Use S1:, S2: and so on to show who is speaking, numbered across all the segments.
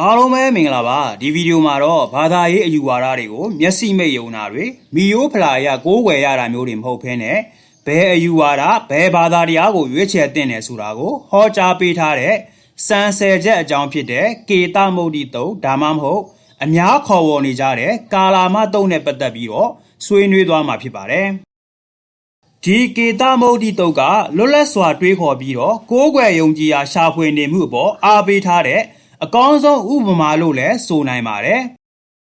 S1: အားလုံးပဲမင်္ဂလာပါဒီဗီဒီယိုမှာတော့ဘာသာရေးအယူဝါဒတွေကိုမျက်စိမိတ်ယုံတာတွေမီယိုဖလာရကိုးကွယ်ရတာမျိုးတွေမဟုတ်ဘဲနဲ့ဘယ်အယူဝါဒဘယ်ဘာသာတရားကိုရွေးချယ်တင်တယ်ဆိုတာကိုဟောကြားပေးထားတဲ့စံဆယ်ချက်အကြောင်းဖြစ်တဲ့ကေတမုတ်တိတုတ်ဒါမှမဟုတ်အများခေါ်ဝေါ်နေကြတဲ့ကာလာမတုတ်နဲ့ပတ်သက်ပြီးတော့ဆွေးနွေးသွားမှာဖြစ်ပါတယ်ဒီကေတမုတ်တိတုတ်ကလွတ်လပ်စွာတွေးခေါ်ပြီးတော့ကိုးကွယ်ယုံကြည်ရာရှာဖွေနေမှုအပေါ်အားပေးထားတဲ့ အကောင်းဆုံးဥပမာလို့လည်းဆိုနိုင်ပါတယ်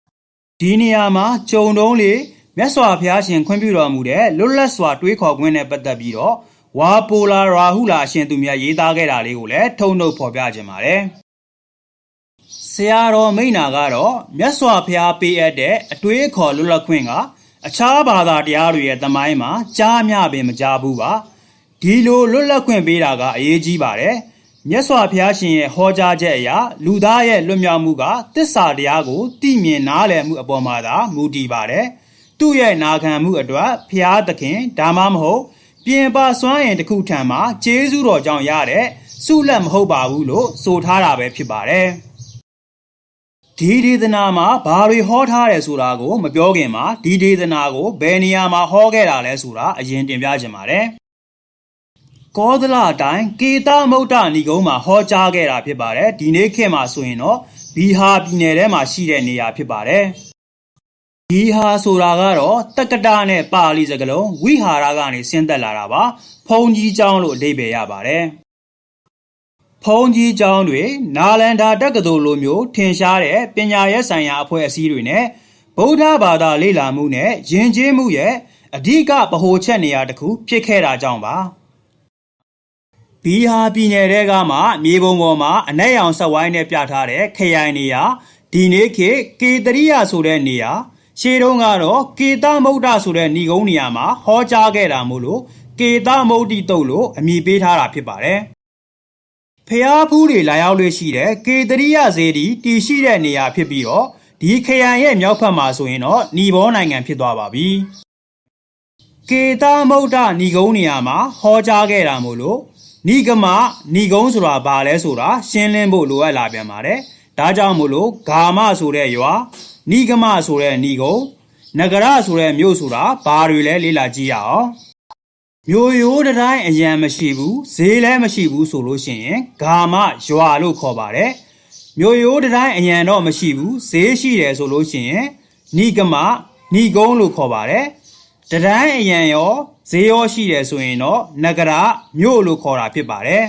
S1: ။ဒီနေရာမှာဂျုံတုံးလေးမြတ်စွာဘုရားရှင်ခွင့်ပြုတော်မူတဲ့လွတ်လပ်စွာတွေးခေါ်ခွင့်နဲ့ပတ်သက်ပြီးတော့ဝါပိုလာရာဟုလာအရှင်သူမြတ်ရေးသားခဲ့တာလေးကိုလည်းထုံနှုတ်ဖော်ပြခြင်းပါတယ်။ဆရာတော်မိန့်နာကတော့မြတ်စွာဘုရားပေးအပ်တဲ့အတွေးခေါ်လွတ်လပ်ခွင့်ကအခြားဘာသာတရားတွေရဲ့သမိုင်းမှာကြားမြပင်မကြားဘူးပါ။ဒီလိုလွတ်လပ်ခွင့်ပေးတာကအရေးကြီးပါတယ်။ မြတ်စွာဘုရားရှင်ရဲ့ဟောကြားချက်အရလူသားရဲ့လွတ်မြောက်မှုကတစ္ဆာတရားကိုသိမြင်နားလည်မှုအပေါ်မှာသာမူတည်ပါတယ်။သူ့ရဲ့နာခံမှုအတွက်ဘုရားသခင်ဒါမှမဟုတ်ပြင်ပစွမ်းရင်တစ်ခုထံမှာကျေးဇူးတော်ကြောင့်ရတဲ့ဆုလက်မဟုတ်ပါဘူးလို့ဆိုထားတာပဲဖြစ်ပါတယ်။ဒီဒေသနာမှာဘာတွေဟောထားတယ်ဆိုတာကို မပြောခင်မှာဒီဒေသနာကိုဘယ်နေရာမှာဟောခဲ့တာလဲဆိုတာအရင်တင်ပြခြင်းပါတယ်။ ကောသလအတိုင်းကေတမုဒ္ဒဏီကုန်းမှာဟောကြားခဲ့တာဖြစ်ပါတယ်ဒီနေ့ခေတ်မှာဆိုရင်တော့ဘီဟာပြည်နယ်ထဲမှာရှိတဲ့နေရာဖြစ်ပါတယ်ဘီဟာဆိုတာကတော့တက္ကတာနဲ့ပါဠိစကားလုံးဝိဟာရကနေဆင်းသက်လာတာပါဖုံကြီးကျောင်းလို့အဓိပ္ပာယ်ရပါတယ်ဖုံကြီးကျောင်းတွေနာလန္ဒာတက္ကသိုလ်လိုမျိုးထင်ရှားတဲ့ပညာရေးဆိုင်ရာအဖွဲ့အစည်းတွေနဲ့ဗုဒ္ဓဘာသာလေ့လာမှုနဲ့ယဉ်ကျေးမှုရဲ့အဓိကဗဟိုချက်နေရာတစ်ခုဖြစ်ခဲ့တာကြောင့်ပါ ဘီဟာပြည်နယ်တဲကမှမြေပုံပေါ်မှာအနက်ရောင်ဆက်ဝိုင်းနဲ့ပြထားတဲ့ခရိုင်နေရာဒီနေ့ခေတ်ကေတရိယဆိုတဲ့နေရာရှေးတုန်းကတော့ကေသမုဒ္ဒဆိုတဲ့ဏီကုန်းနေရာမှာဟောကြားခဲ့တာမို့လို့ကေသမုဒ္တိတုတ်လို့အမည်ပေးထားတာဖြစ်ပါတယ်ဖျားဖူးတွေလာရောက်လို့ရှိတဲ့ကေတရိယဇေဒီတည်ရှိတဲ့နေရာဖြစ်ပြီးတော့ဒီခရိုင်ရဲ့မြောက်ဖက်မှာဆိုရင်တော့ဏီဘောနိုင်ငံဖြစ်သွားပါပြီကေသမုဒ္ဒဏီကုန်းနေရာမှာဟောကြားခဲ့တာမို့လို့ ဏိကမဏီကုန်းဆိုတာဘာလဲဆိုတာရှင်းလင်းဖို့လိုအပ်လာပြန်ပါတယ်။ဒါကြောင့်မို့လို့ဂါမဆိုတဲ့ရွာဏိကမဆိုတဲ့ဏီကုန်းနဂရဆိုတဲ့မြို့ဆိုတာဘာတွေလဲလေ့လာကြည့်ရအောင်။မြို့ရိုးတစ်တိုင်းအရန်မရှိဘူးဈေးလည်းမရှိဘူးဆိုလို့ရှိရင်ဂါမရွာလို့ခေါ်ပါတယ်။မြို့ရိုးတစ်တိုင်းအရန်တော့မရှိဘူးဈေးရှိတယ်ဆိုလို့ရှိရင်ဏိကမဏီကုန်းလို့ခေါ်ပါတယ်။ တဒန်းအရန်ရောဈေးရောရှိတယ်ဆိုရင်တော့နဂရမြို့လို့ခေါ်တာဖြစ်ပါတယ်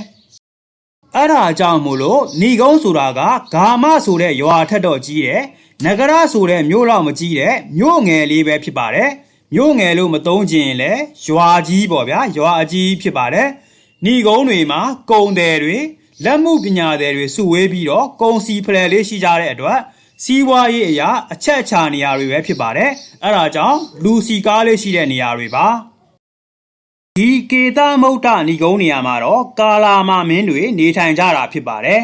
S1: ။အဲ့ဒါကြောင့်မို့လို့ဏီကုန်းဆိုတာကဂါမဆိုတဲ့ရွာထက်တော့ကြီးတယ်။နဂရဆိုတဲ့မြို့လောက်မကြီးတဲ့မြို့ငယ်လေးပဲဖြစ်ပါတယ်။မြို့ငယ်လို့မသုံးချင်ရင်လည်းရွာကြီးပေါ့ဗျာရွာအကြီးဖြစ်ပါတယ်။ဏီကုန်းတွေမှာကုံတယ်တွေလက်မှုပညာတယ်တွေစုဝေးပြီးတော့ကုံစီဖလှယ်လေးရှိကြတဲ့အတွက် စီးပွားရေးအရာအချက်အချာနေရာတွေပဲဖြစ်ပါတယ်။အဲ့ဒါကြောင့်လူစီကားလေးရှိတဲ့နေရာတွေပါ။ဒီကေသမုဒ္ဒဏီကုန်းနေရာမှာတော့ကာလာမမင်းတွေနေထိုင်ကြတာဖြစ်ပါတယ်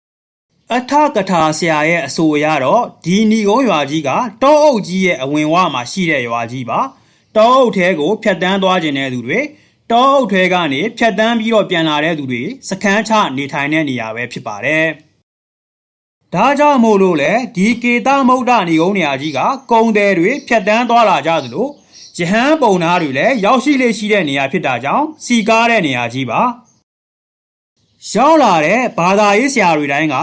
S1: ။အထကထာဆရာရဲ့အဆိုအရတော့ဒီဏီကုန်းရွာကြီးကတောအုပ်ကြီးရဲ့အဝင်ဝမှာရှိတဲ့ရွာကြီးပါ။တောအုပ်ထဲကိုဖြတ်တန်းသွားခြင်းတဲ့သူတွေတောအုပ်ထဲကနေဖြတ်တန်းပြီးတော့ပြန်လာတဲ့သူတွေစခန်းချနေထိုင်တဲ့နေရာပဲဖြစ်ပါတယ်။ ဒါကြောင့်မို့လို့လေဒီကေသမုဒ္ဒဏီကုန်းနေရာကြီးကကုံတယ်တွေဖြတ်တန်းသွားလာကြသလိုယဟန်ပုံနာတွေလည်းရောက်ရှိလေရှိတဲ့နေရာဖြစ်တာကြောင့်စီကားတဲ့နေရာကြီးပါရောက်လာတဲ့ဘာသာရေးဆရာတွေတိုင်းက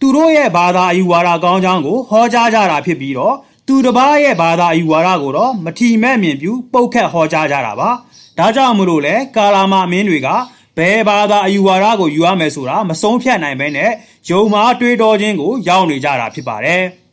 S1: သူတို့ရဲ့ဘာသာအယူဝါဒကောင်းကြောင်းကိုဟောကြားကြတာဖြစ်ပြီးတော့သူတစ်ပါးရဲ့ဘာသာအယူဝါဒကိုတော့မထီမဲ့မြင်ပြူပုတ်ခတ်ဟောကြားကြတာပါဒါကြောင့်မို့လို့လေကာလာမအမင်းတွေက ဘယ်ဘာသာအယူဝါဒကိုယူရမယ်ဆိုတာမဆုံးဖြတ်နိုင်ဘဲနဲ့ယုံမားတွေးတော်ခြင်းကိုရောက်နေကြတာဖြစ်ပါတယ်။